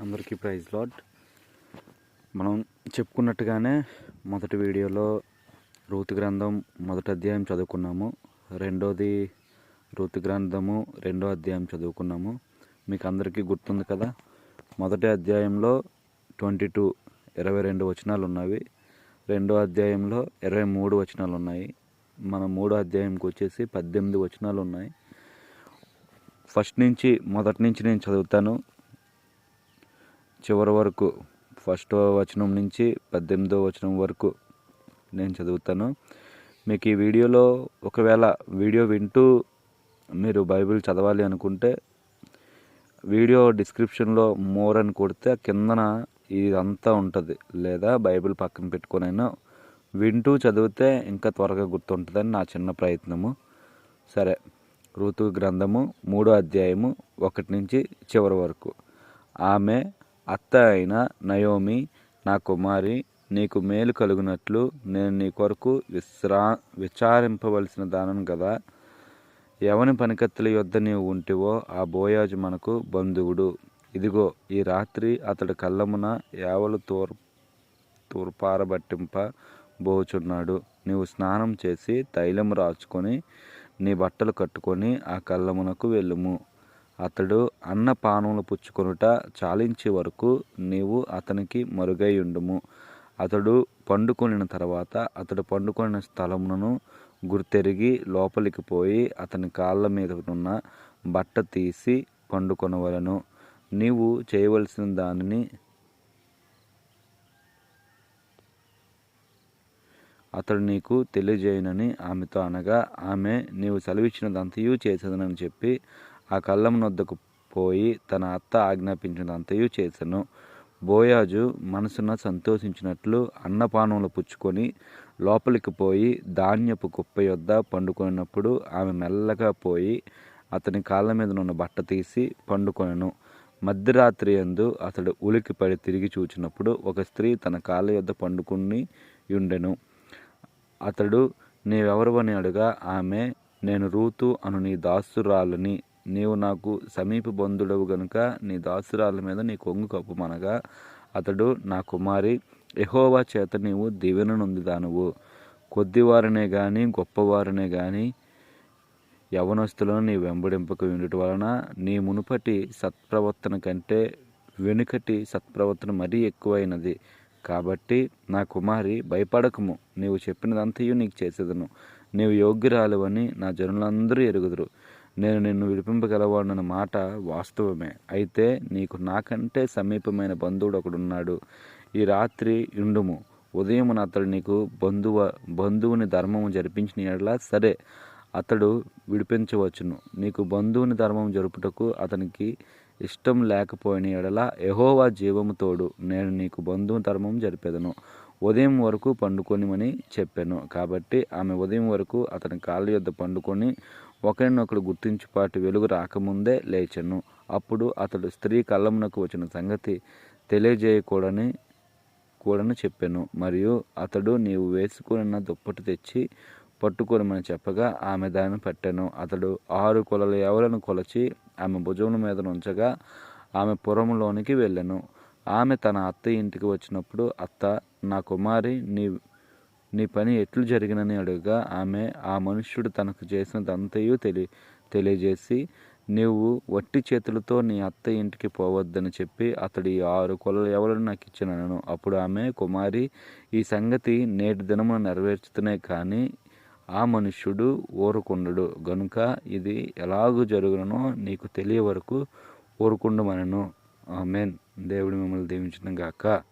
అందరికీ praise lord మనం చెప్పుకున్నట్టుగానే మొదటి వీడియోలో రూతు గ్రంథం మొదటి అధ్యాయం చదువుకున్నాము. రెండోది రూతు గ్రంథము రెండో అధ్యాయం చదువుకున్నాము. మీకు అందరికీ గుర్తుంది కదా మొదటి అధ్యాయంలో ట్వంటీ టూ ఇరవై రెండు వచనాలు ఉన్నవి రెండో అధ్యాయంలో ఇరవై మూడు వచనాలు ఉన్నాయి మన మూడో అధ్యాయంకి వచ్చేసి పద్దెనిమిది వచనాలు ఉన్నాయి ఫస్ట్ నుంచి మొదటి నుంచి నేను చదువుతాను. చివరి వరకు ఫస్ట్ వచనం నుంచి పద్దెనిమిదో వచనం వరకు నేను చదువుతాను. మీకు ఈ వీడియోలో ఒకవేళ వీడియో వింటూ మీరు బైబిల్ చదవాలి అనుకుంటే వీడియో డిస్క్రిప్షన్లో మోర్ అని కొడితే కిందన ఇదంతా ఉంటుంది. లేదా బైబిల్ పక్కన పెట్టుకునైనా వింటూ చదివితే ఇంకా త్వరగా గుర్తుంటుందని నా చిన్న ప్రయత్నము. సరే ఋతు గ్రంథము మూడో అధ్యాయము ఒకటి నుంచి చివరి వరకు. ఆమె అత్త అయిన నయోమి నా కుమారి నీకు మేలు కలుగునట్లు నేను నీ కొరకు విశ్రా విచారింపవలసిన దానను కదా ఎవని పనికత్తుల యొద్ద నీవు ఉంటివో ఆ బోయాజు మనకు బంధువుడు. ఇదిగో ఈ రాత్రి అతడి కళ్ళమున యావలు తూర్ తూర్పారబట్టింప బోచున్నాడు. నీవు స్నానం చేసి తైలము రాచుకొని నీ బట్టలు కట్టుకొని ఆ కళ్ళమునకు వెళ్ళుము. అతడు అన్నపానములు పుచ్చుకొనుట చాలించే వరకు నీవు అతనికి మరుగై ఉండుము. అతడు పండుకొనిన తర్వాత అతడు పండుకొనిన స్థలమును గుర్తెరిగి లోపలికి పోయి అతని కాళ్ళ మీద ఉన్న బట్ట తీసి పండుకొనవలను. నీవు చేయవలసిన దానిని అతడు నీకు తెలియజేయనని ఆమెతో అనగా ఆమె నీవు సెలవిచ్చినదంతయు చేసేదనని చెప్పి ఆ కళ్ళం నొద్దకు పోయి తన అత్త ఆజ్ఞాపించినంతయు చేసెను బోయాజు మనసున సంతోషించినట్లు అన్నపానములు పుచ్చుకొని లోపలికి పోయి ధాన్యపు కుప్ప యొద్ద పండుకొనినప్పుడు ఆమె మెల్లగా పోయి అతని కాళ్ళ మీద నున్న బట్ట తీసి పండుకొనెను. మధ్యరాత్రి ఎందు అతడు ఉలికి పడి తిరిగి చూచినప్పుడు ఒక స్త్రీ తన కాళ్ళ యొద్ద పండుకుని ఉండెను అతడు నీవెవరవని అడుగా ఆమె నేను రూతు అను నీ దాసురాలని నీవు నాకు సమీప బంధుడవు గనుక నీ దాసురాల మీద నీ కొంగు కప్పుమనగా అతడు నా కుమారి ఎహోవా చేత నీవు దీవెన దానువు కొద్దివారినే కానీ గొప్పవారినే కానీ యవనస్తులను నీ వెంబడింపక ఉండటం వలన నీ మునుపటి సత్ప్రవర్తన కంటే వెనుకటి సత్ప్రవర్తన మరీ ఎక్కువైనది. కాబట్టి నా కుమారి భయపడకము. నీవు చెప్పినదంతయు నీకు చేసేదను. నీవు యోగ్యురాలువని నా జనులందరూ ఎరుగుదురు. నేను నిన్ను విడిపింపగలవాడన్న మాట వాస్తవమే. అయితే నీకు నాకంటే సమీపమైన బంధువుడు ఒకడున్నాడు. ఈ రాత్రి ఇండుము ఉదయమున అతడు నీకు బంధువ బంధువుని ధర్మము జరిపించిన ఎడలా సరే అతడు విడిపించవచ్చును. నీకు బంధువుని ధర్మం జరుపుటకు అతనికి ఇష్టం లేకపోయిన ఎడల ఎహోవా జీవము తోడు నేను నీకు బంధువు ధర్మం జరిపేదను. ఉదయం వరకు పండుకొనిమని చెప్పాను. కాబట్టి ఆమె ఉదయం వరకు అతని కాళ్ళ యొద్ద పండుకొని ఒకరినొకడు గుర్తించుపాటి వెలుగు రాకముందే లేచెను. అప్పుడు అతడు స్త్రీ కళ్ళమునకు వచ్చిన సంగతి తెలియజేయకూడని కూడని చెప్పాను. మరియు అతడు నీవు వేసుకున్న దుప్పటి తెచ్చి పట్టుకోనమని చెప్పగా ఆమె దాన్ని పట్టాను. అతడు ఆరు కొలల ఎవరను కొలచి ఆమె భుజముల మీద ఉంచగా ఆమె పురంలోనికి వెళ్ళాను. ఆమె తన అత్త ఇంటికి వచ్చినప్పుడు అత్త నా కుమారి నీ నీ పని ఎట్లు జరిగినని అడుగగా ఆమె ఆ మనుష్యుడు తనకు చేసినదంతయు తెలి తెలియజేసి నీవు వట్టి చేతులతో నీ అత్త ఇంటికి పోవద్దని చెప్పి అతడి ఆరు కొలలు ఎవరు నాకు ఇచ్చినను అప్పుడు ఆమె కుమారి ఈ సంగతి నేటి దినమున నెరవేర్చుతూనే కానీ ఆ మనుష్యుడు ఊరుకుండడు. గనుక ఇది ఎలాగూ జరుగునో నీకు తెలియ వరకు ఊరుకుండమనను. ఆమెన్. దేవుడు మిమ్మల్ని దీవించిన గాక.